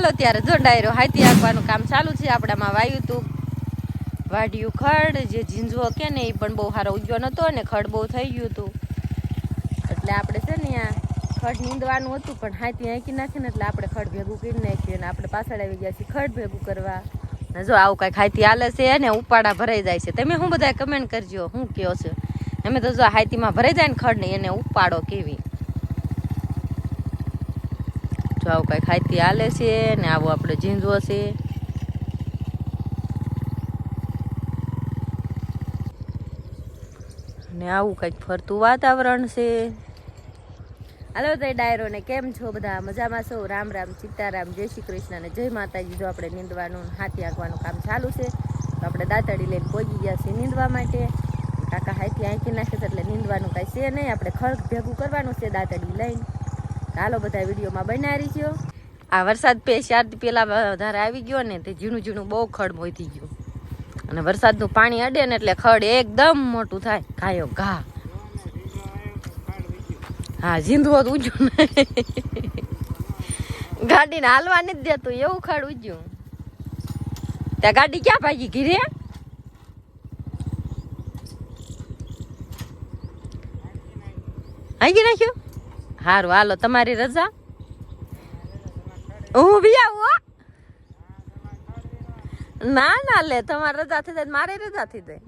હાલો ત્યારે જો ડાયરો હાથી આપવાનું કામ ચાલુ છે, આપણામાં વાયુ તું. વાઢ્યું ખડ, જે ઝીંઝવો કે ને એ પણ બહુ સારો ઉગ્યો નહોતો ને ખડ બહુ થઈ ગયું હતું એટલે આપણે છે ને આ ખડ નીંદવાનું હતું, પણ હાથી આંકી નાખીને એટલે આપણે ખડ ભેગું કરી નાખ્યું અને આપણે પાછળ આવી ગયા છીએ ખડ ભેગું કરવા. જો આવું કાંઈ હાથી હાલે છે ને ઉપાડા ભરાઈ જાય છે. તમે શું બધા કમેન્ટ કરજો શું કયો છો? અમે તો જો હાથીમાં ભરાઈ જાય ને ખડ ને એને ઉપાડો કેવી? જો આવું કાંઈક ખાતી હાલે છે ને આવો આપણે ઝીંઝવો છે. ને આવું કંઈક ફરતું વાતાવરણ છે. હાલો તો ડાયરો ને કેમ છો બધા? મજામાં છો? રામ રામ, સીતારામ, જય શ્રી કૃષ્ણ ને જય માતાજી. જો આપણે નીંદવાનું, હાથી આંકવાનું કામ ચાલુ છે, તો આપણે દાંતડી લઈને પહોંચી ગયા છીએ નીંદવા માટે. કાકા હાથી આંકી નાખે છે એટલે નીંદવાનું કાંઈ છે નહીં. આપણે ખર્ચ ભેગું કરવાનું છે દાંતડી લઈને. હાલો બધા વિડીયોમાં બનાવી છો આ વરસાદ પે ચારથી પહેલા વધારે આવી ગયો ને તે ઝીણું ઝીણું બહુ ખડ મોતી ગયું. અને વરસાદનું પાણી અડે ને એટલે ખડ એકદમ મોટું થાય. ઘાયો ઘા હા જીંદુ તો ઉજ્યું ગાડીને હાલવા નથી દેતું, એવું ખડ ઉજ્યું ત્યાં ગાડી ક્યાં ભાગી ઘીરે હાગી નાખ્યું? સારું હાલો તમારી રજા? હું બી આવું હો. ના ના લે તમારી રજા થઈ જાય મારે રજા થઈ જાય.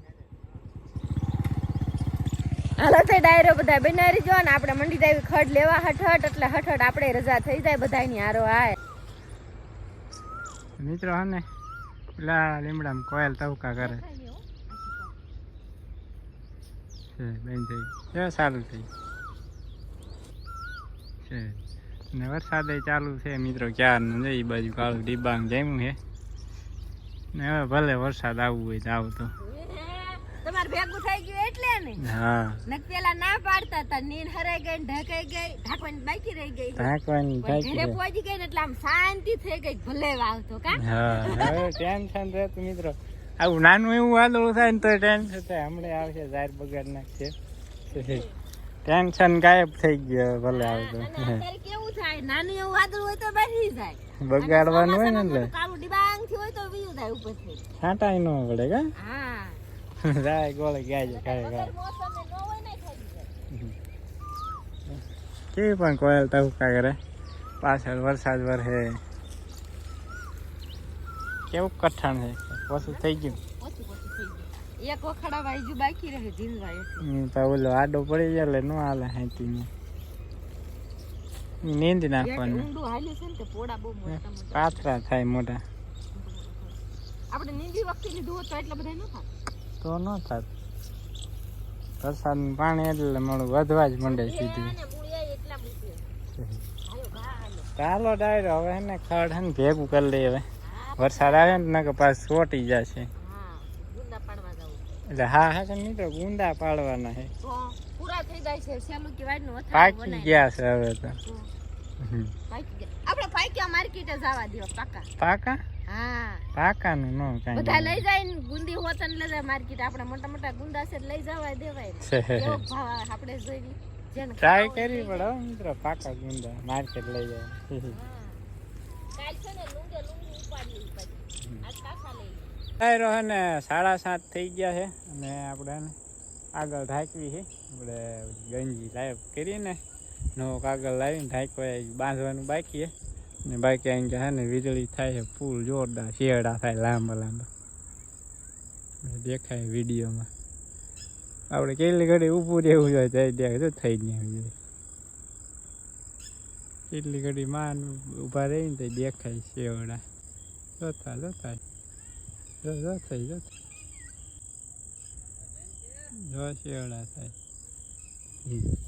હાલો થઈ ડાયરો બધા બનાવી જો ને આપણે મંડી દેવી ખડ લેવા હઠહટ એટલે હઠહટ આપણે રજા થઈ જાય બધાની હારો આય મિત્રો હને પેલા લીમડામાં કોયલ તવકા કરે. છે બેન થઈ સારું થઈ છે. ને વરસાદ ચાલુ છે મિત્રો ક્યારનું છે એ બાજુ કાળું ડિબાંગ જામ્યું છે. ને હવે ભલે વરસાદ આવવું હોય તો આવતો તમારે ભેગું થઈ ગયું એટલે ને? હા. નક પેલા ના પાડતા હતા નીન હરાઈ ગઈ ઢકાઈ ગઈ ઢાંકવાની બાકી રહી ગઈ. ઢાંકવાની પણ ઘરે પહોંચી ગઈ એટલે આમ શાંતિ થઈ ગઈ ભલે વાવતો કા? હા હવે ટેન્શન રહેતું મિત્રો. આવું નાનું એવું વાદળું થાય ને તો ટેન્શન થાય. હમણાં આવશે જાહેર બગાડ નાખશે. ટેન્શન ગાયબ થઈ ગયો ભલે આવતો કેવું થાય? નાનું એવું વાદળ હોય તો બેસી જાય. બગાડવાનું હોય ને એટલે. કાળું ડિબાંગથી હોય તો ન પડે કા? હા. જાય ગોળે ગાય ખાય ખાય કેવી પણ કોયલ તવકા કરે. પાછળ વરસાદ વરસે. કેવું કઠણ છે. ઓછું થઈ ગયું. એક વખડા વાઈજુ બાકી રહે જીનવા એટલે. હમ, તો ઓલો આડો પડી જાય એટલે ન હાલે હાથી નીંદ નાખવાનું. ઊંડું હાલ્યું છે ને તે પોડા બહુ મોટા મોટા. પાથરા થાય મોટા. આપણે નીંદી વખતે લીધું હોત તો એટલા બધા ન થાય તો ન થાત. વરસાદનું પાણી એટલે મળું વધવા જ મંડે સીધું. ચાલો ડાયરો હવે એને ખડ ભેગું કરી લઈએ હવે. વરસાદ આવે ને કે પાછું સોટી જશે. એટલે હા હા છે તો ગુંદા પાડવાના છે. પૂરા થઈ જાય છે. સેલું કે વાડનું અથાણું પાકી ગયા છે હવે તો. પાકી ગયા. આપણે પાક્યા માર્કેટે જવા દેવા પાકા પાકા હા. પાકાનું ન બધા લઈ જાય ને ગુંદી હોત ને લઈ જાય માર્કેટ. આપણે મોટા મોટા ગુંદા છે લઈ જવા દેવાય ને. કેવો ભાવ આપણે જોઈ જેને ટ્રાય કરી પડે મિત્રો પાકા ગુંદા. માર્કેટ લઈ જાય. કાલ છે ને લુંગે લુંગી ઉપાડી ઉપાડી આજ કાકા લઈ છે ને, સાડા સાત થઈ ગયા છે અને આપણે આગળ ઢાંકવી છે. આપણે ગંજી લાઈવ કરીને નવો કાગળ લાવીને ઢાંકવા બાંધવાનું બાકી છે. ને બાકી અહીં હે ને, વીજળી થાય છે ફૂલ જોરદાર, શિયાળા થાય લાંબા લાંબા. દેખાય વિડીયોમાં. આપણે કેટલી ઘડી ઊભું રહેવું જોઈએ ત્યાં દેખાય તો થઈ જ નહીં કેટલી ઘડી માન ઊભા રહીને તો દેખાય શેવડા જોતા જોતા જો જો, થઈ, જો. જો, શેવડા થાય.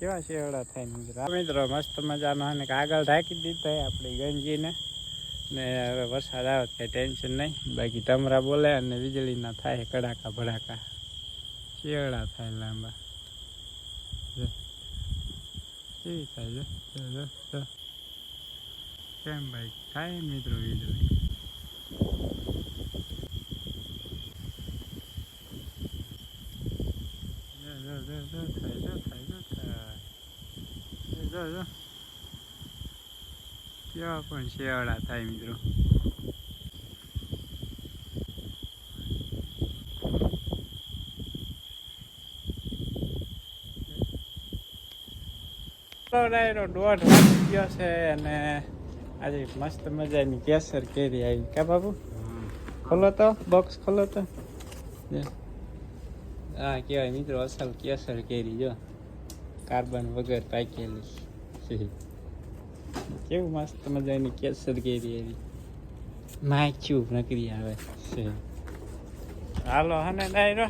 કેવા શેવડા થાય, મિત્રો? મસ્ત મજાનો અને કાગળ ઢાંકી દીધો આપણી ગંજીને. ને હવે વરસાદ આવે કંઈ ટેન્શન નહીં. બાકી તમરા બોલે અને વીજળીના થાય કડાકા ભડાકા. શેવડા થાય લાંબા. કેવી થાય કેમ ભાઈ? થાય મિત્રો વીજળી જો જો જો જો થાય જો. થાય જો થાય જો જો કેવા પણ શિયાળા થાય, મિત્રો. ડાયરો દોઢ ગયો છે અને આજે મસ્ત મજાની કેસર કેરી આવી. કા બાબુ? ખોલો તો બોક્સ ખોલો તો. હા કહેવાય, મિત્રો, અસલ કેસર કેરી, જો. કાર્બન વગર પાકેલી. કેવું મસ્ત મજાની કેસર કેરી આવી માચ્યું નકરી આવે. છે. હાલો હને ડાયરો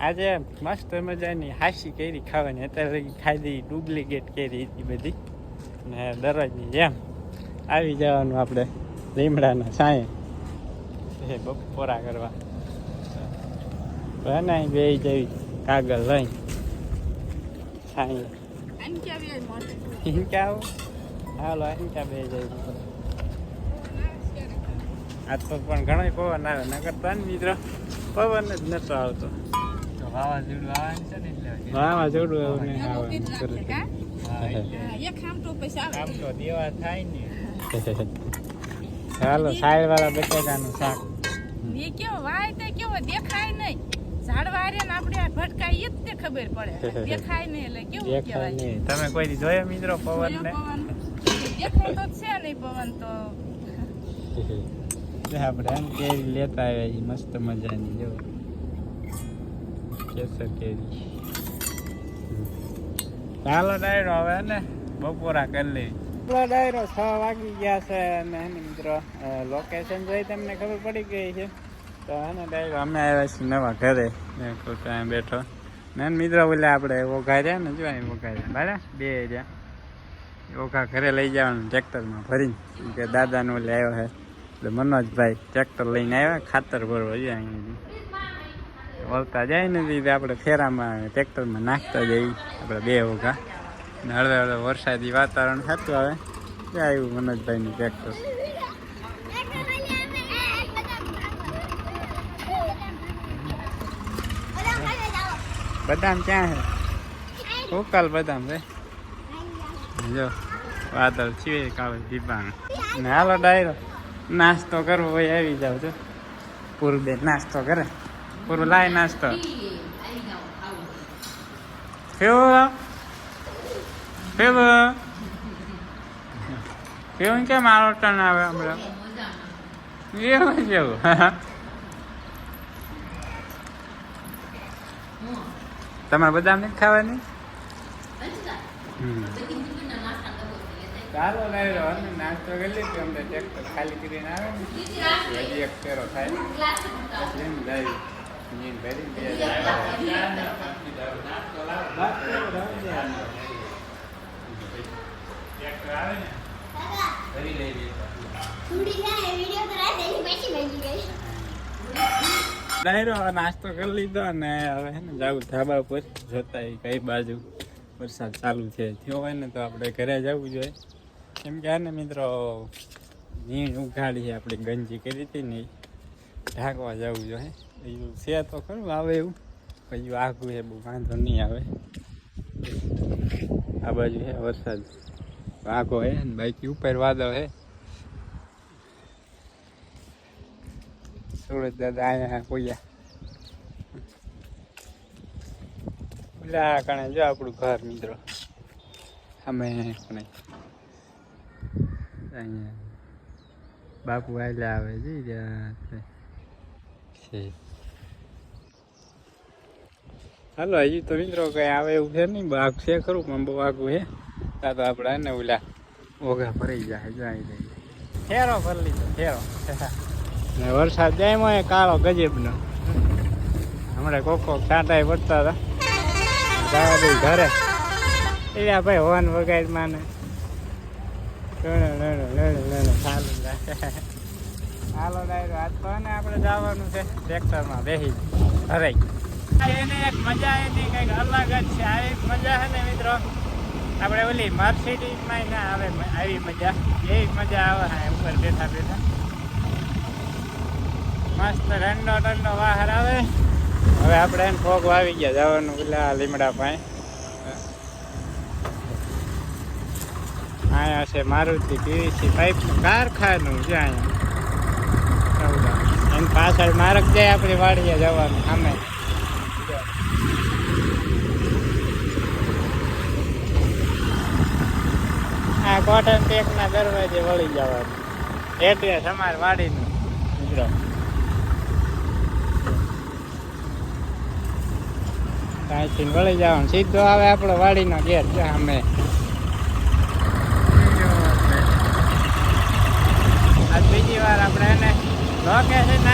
આજે મસ્ત મજાની હાસી કેરી ખાવાની. અત્યારે ખાધી ડુપ્લિકેટ કેરી હતી બધી. ને દરરોજની જેમ આવી જવાનું આપણે લીમડાના સાંય એ બપોરા કરવા. બનાવી બે જેવી કાગળ લઈ સાંયે હિંકા આવો હાલો હિંકા બે જેવી આજ તો પણ ઘણો પવન આવે નકર તો ને મિત્રો પવન જ નતો આવતો વાવાઝોડું આવવાનું છે ને એટલે વાવાઝોડું એવું નહીં આવવાનું કામ તો દેવા થાય ને ચાલો સાઈડ વાળા બટેકાનું શાક એ કેવો વાય તે કેવો દેખાય નહીં ઝાડવા હારે ને આપણે આ ભટકાઈએ જ તે ખબર પડે. દેખાય નહીં એટલે કેવું દેખાય કહેવાય? તમે કોઈ દી જોયો મિત્રો પવન ને પવન? દેખાતો છે નહીં પવન તો. આપણે આમ કેરી લેતા આવ્યા મસ્ત મજાની જો. કેસર કેરી. ચાલો ડાયરો હવે ને બપોરા કરી લઈ ડાયરો છ વાગી ગયા છે અને મિત્રો. લોકેશન જોઈ તમને ખબર પડી ગઈ છે? તો હે ને ડાયરો અમે આવ્યા છીએ નવા ઘરે. કોઈ બેઠો. ને મિત્રો બોલે આપણે ઓઘા રહ્યા ને જો અહીં ઓઘા રહ્યા. બરાબર બે રહ્યા. ઓઘા ઘરે લઈ જવાનું ટ્રેક્ટરમાં ભરીને. કે દાદાનો ઓલે આવ્યો છે એટલે મનોજભાઈ ટ્રેક્ટર લઈને આવ્યા, ખાતર ભરવા જોઈએ અહીંયાથી. વળતા જાય ને દીધે આપણે ફેરામાં ટ્રેક્ટરમાં નાખતા જઈએ. આપણે બે ઓઘા. ને હળવે હળવે વરસાદી વાતાવરણ થતું આવે ત્યાં આવ્યું મનોજભાઈનું ટ્રેક્ટર. બદામ ક્યાં છે? ઉકાલ બદામ છે. જો, વાદળ છે કાળો દીપાણ ને હાલો ડાયરો, નાસ્તો કરવો હોય આવી જાવ છો પૂર્વે નાસ્તો કરે. પૂરું લાય નાસ્તો. કેવું? કેવું? કેવું કેમ આરોટન ટન આવે હમણાં? એવું જેવું તમારે બદામ નથી ખાવાની? ચાલો અમે નાસ્તો કરી લઈશું અમને ટ્રેક્ટર ખાલી કરીને આવે ને. હજી એક ફેરો થાય. જાય નીંદ ભરી બે જાય. લાવો. લાવો જાય. ટ્રેક્ટર આવે ને ભરી લઈ ડાયરો નાસ્તો કરી લીધો અને હવે હે ને ધાબા ઉપર. જોતા કઈ બાજુ વરસાદ ચાલુ છે. થયો હોય ને તો આપણે ઘરે જવું જોઈએ. કેમ કે ને મિત્રો, નીણ ઉઘાડી છે આપણી ગંજી કરી હતી ને ઢાંકવા જવું જોઈએ. બીજું છે તો ખરું, આવે એવું. પછી આઘું છે બહુ વાંધો નહીં આવે. આ બાજુ છે વરસાદ. આઘો હે બાકી ઉપર વાદળ હે. સુરત દાદા અહીંયા કોયા ઓલા કણે જો આપણું ઘર મિત્રો અમે કણે અહીંયા બાપુ આયલા આવે છે ત્યાં છે હાલો હજી તો મિત્રો કઈ આવે એવું છે નહીં બાગ છે ખરું પણ બહુ આગું છે તા તો આપણે ને ઓલા ઓઘા ફરી જાય જાય જાય ફેરો ફરી લીધો ફેરો ને વરસાદ જાય કાળો ગજબનો. હમણાં કોક કોક ટાટા પડતા હતા. ઘરે. એલા ભાઈ હોન વગાડ માને. હાલો ડાયરો, આજ તો ને આપણે જવાનું છે ટ્રેક્ટરમાં બેસી હરાઈ એને એક મજા એની કંઈક અલગ જ છે. આવી મજા છે મિત્રો. આપણે ઓલી મર્સિડીઝમાં ના આવે, આવી મજા. એવી મજા આવે હા, ઉપર બેઠા બેઠા. મસ્ત ઠંડો ઠંડો બહાર આવે. હવે આપણે એને ફોગ વાવી ગયા, જવાનું પેલા લીમડા પાસે અહીંયા છે મારુતિ પીવીસી પાઇપ કારખાનું છે અહીંયા. એની પાછળ માર્ગ જાય, આપણી વાડીએ જવાનું, સામે. આ કોટન ટેકના દરવાજે વળી જવાનું. એટલે અમારી વાડીનું. મિત્રો ત્યાંથી વળી જવાનું. સીધો આવે આપણો વાડીનો સામે. આજ બીજી વાર આપણે એને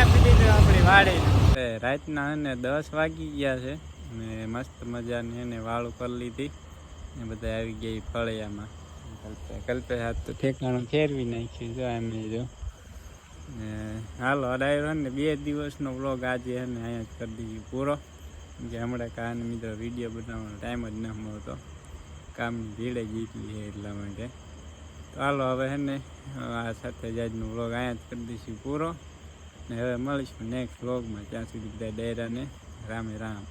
આપણી વાડી રાતના એને દસ વાગી ગયા છે ને મસ્ત મજાની એને વાળું કરી લીધી. ને બધા આવી ગયા ફળિયામાં. કલ્પે કલ્પે હાથ તો ઠેકાણું ફેરવી નાખ્યું જો એમ જો. ને હાલો અડાયો ને બે દિવસનો વ્લોગ આજે એને અહીંયા કરી દીધું પૂરો. કે હમણાં કાન મિત્રો વીડિયો બનાવવાનો ટાઈમ જ ન મળતો. કામની ભીડે જ એટલી છે એટલા માટે. તો હાલો હવે હે ને, આ સાથે જ આજનો વ્લોગ અહીંયા જ કરી દઈશું પૂરો. ને હવે મળીશું નેક્સ્ટ વ્લોગમાં ત્યાં સુધી બધા ડાયરાને રામે રામ.